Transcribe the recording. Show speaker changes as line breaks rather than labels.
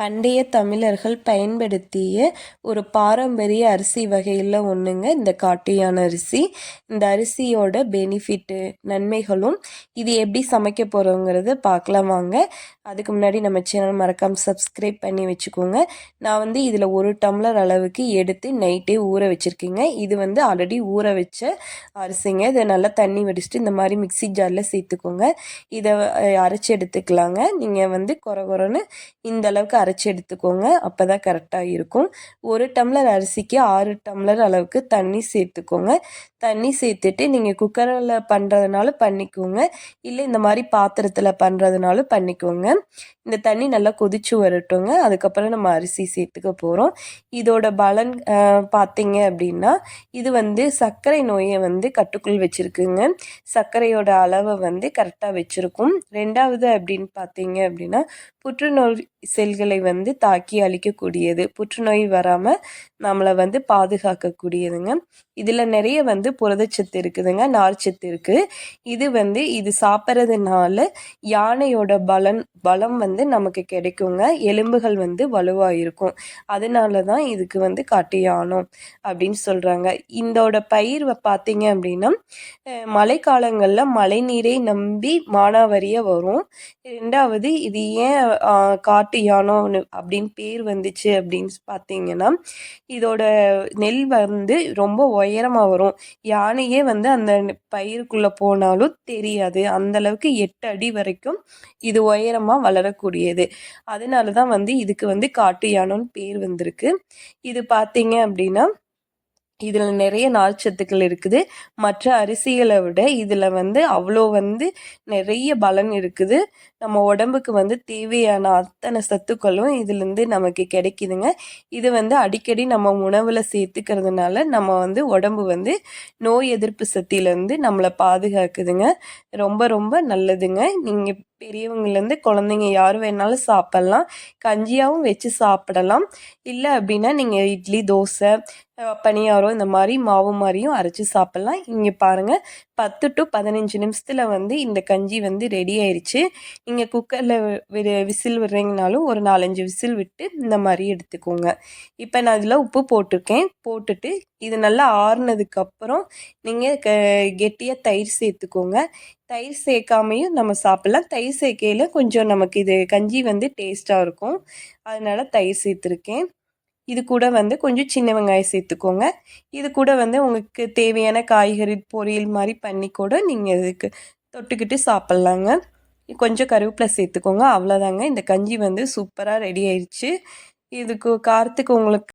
பண்டைய தமிழர்கள் பயன்படுத்திய ஒரு பாரம்பரிய அரிசி வகையில் ஒன்றுங்க இந்த காட்டியான அரிசி. இந்த அரிசியோட பெனிஃபிட்டு நன்மைகளும் இது எப்படி சமைக்க போகிறோங்கிறத பார்க்கலாம் வாங்க. அதுக்கு முன்னாடி நம்ம சேனல் மறக்காமல் சப்ஸ்கிரைப் பண்ணி வச்சுக்கோங்க. நான் வந்து இதில் ஒரு டம்ளர் அளவுக்கு எடுத்து நைட்டே ஊற வச்சுருக்கேங்க. இது வந்து ஆல்ரெடி ஊற வச்ச அரிசிங்க. இதை நல்லா தண்ணி வடிச்சிட்டு இந்த மாதிரி மிக்சி ஜாரில் சேர்த்துக்கோங்க. இதை அரைச்சி எடுத்துக்கலாங்க. நீங்கள் வந்து குறை குறைன்னு இந்த அளவுக்கு அரைச்சி எடுத்துக்கோங்க. அப்போ தான் கரெக்டாக இருக்கும். ஒரு டம்ளர் அரிசிக்கு ஆறு டம்ளர் அளவுக்கு தண்ணி சேர்த்துக்கோங்க. தண்ணி சேர்த்துட்டு நீங்கள் குக்கரில் பண்ணுறதுனாலும் பண்ணிக்கோங்க. இல்லை இந்த மாதிரி பாத்திரத்தில் பண்ணுறதுனாலும் பண்ணிக்கோங்க. இந்த தண்ணி நல்லா கொதிச்சு வரட்டுங்க. அதுக்கப்புறம் நம்ம அரிசி சேர்த்துக்க போகிறோம் இதோட பலன் பார்த்தீங்க அப்படின்னா இது வந்து சர்க்கரை நோயை வந்து கட்டுக்குள் வச்சுருக்குங்க. சர்க்கரையோட அளவை வந்து கரெக்டாக வச்சுருக்கும். ரெண்டாவது அப்படின்னு பார்த்தீங்க அப்படின்னா புற்றுநோய் செல்களை வந்து தாக்கி அழிக்கக்கூடியது. புற்றுநோய் வராமல் நம்மளை வந்து பாதுகாக்கக்கூடியதுங்க. இதில் நிறைய வந்து புரதச்சத்து இருக்குதுங்க நார்ச்சத்து இருக்குது இது வந்து இது சாப்பிட்றதுனால யானையோட பலன் பலம் வந்து நமக்கு கிடைக்குங்க. எலும்புகள் வந்து வலுவாக இருக்கும் அதனால தான் இதுக்கு வந்து காட்டு யானம் அப்படின்னு சொல்கிறாங்க இதோட பயிர் பார்த்தீங்க அப்படின்னா மழைக்காலங்களில் மழை நீரை நம்பி மானாவரியாக வரும். ரெண்டாவது இது ஏன் காட்டு யானம் அப்படின்னு பேர் வந்துச்சு அப்படின்னு பார்த்தீங்கன்னா இதோட நெல் வந்து ரொம்ப உயரமாக வரும். யானையே வந்து அந்த பயிருக்குள்ளே போனாலும் தெரியாது. அந்தளவுக்கு எட்டு அடி வரைக்கும் இது உயரமாக வளரக்கூடியது. அதனால தான் வந்து இதுக்கு வந்து காட்டு யானைன்னு பேர் வந்திருக்கு. இது பார்த்தீங்க அப்படின்னா இதில் நிறைய நார்ச்சத்துக்கள் இருக்குது. மற்ற அரிசிகளை விட இதில் வந்து அவ்வளோ வந்து நிறைய பலன் இருக்குது. நம்ம உடம்புக்கு வந்து தேவையான அத்தனை சத்துக்களும் இதுலேருந்து நமக்கு கிடைக்குதுங்க. இது வந்து அடிக்கடி நம்ம உணவில் சேர்த்துக்கிறதுனால நம்ம வந்து உடம்பு வந்து நோய் எதிர்ப்பு சக்தியிலேருந்து நம்மளை பாதுகாக்குதுங்க. ரொம்ப ரொம்ப நல்லதுங்க. நீங்கள் பெரியவங்கலேருந்து குழந்தைங்க யார் வேணாலும் சாப்பிட்லாம். கஞ்சியாகவும் வச்சு சாப்பிடலாம். இல்லை அப்படின்னா நீங்கள் இட்லி தோசை பணியாரம் இந்த மாதிரி மாவு மாதிரியும் அரைச்சி சாப்பிட்லாம். இங்கே பாருங்கள் பத்து டு பதினஞ்சு நிமிஷத்தில் வந்து இந்த கஞ்சி வந்து ரெடி ஆயிடுச்சு நீங்கள் குக்கரில் விசில் விடுறீங்கனாலும் ஒரு நாலஞ்சு விசில் விட்டு இந்த மாதிரி எடுத்துக்கோங்க. இப்போ நான் இதில் உப்பு போட்டிருக்கேன். போட்டுட்டு இது நல்லா ஆறுனதுக்கப்புறம் நீங்கள் க கெட்டியாக தயிர் சேர்த்துக்கோங்க. தயிர் சேர்க்காமையும் நம்ம சாப்பிட்லாம். தயிர் சேர்க்கையில் கொஞ்சம் நமக்கு இது கஞ்சி வந்து டேஸ்ட்டாக இருக்கும். அதனால் தயிர் சேர்த்துருக்கேன். இது கூட வந்து கொஞ்சம் சின்ன வெங்காயம் சேர்த்துக்கோங்க. இது கூட வந்து உங்களுக்கு தேவையான காய்கறி பொரியல் மாதிரி பண்ணி கூட நீங்கள் இதுக்கு தொட்டுக்கிட்டு சாப்பிட்லாங்க. கொஞ்சம் கருவேப்பிலை சேர்த்துக்கோங்க. அவ்வளோதாங்க இந்த கஞ்சி வந்து சூப்பராக ரெடி ஆயிடுச்சு. இதுக்கு காரத்துக்கு உங்களுக்கு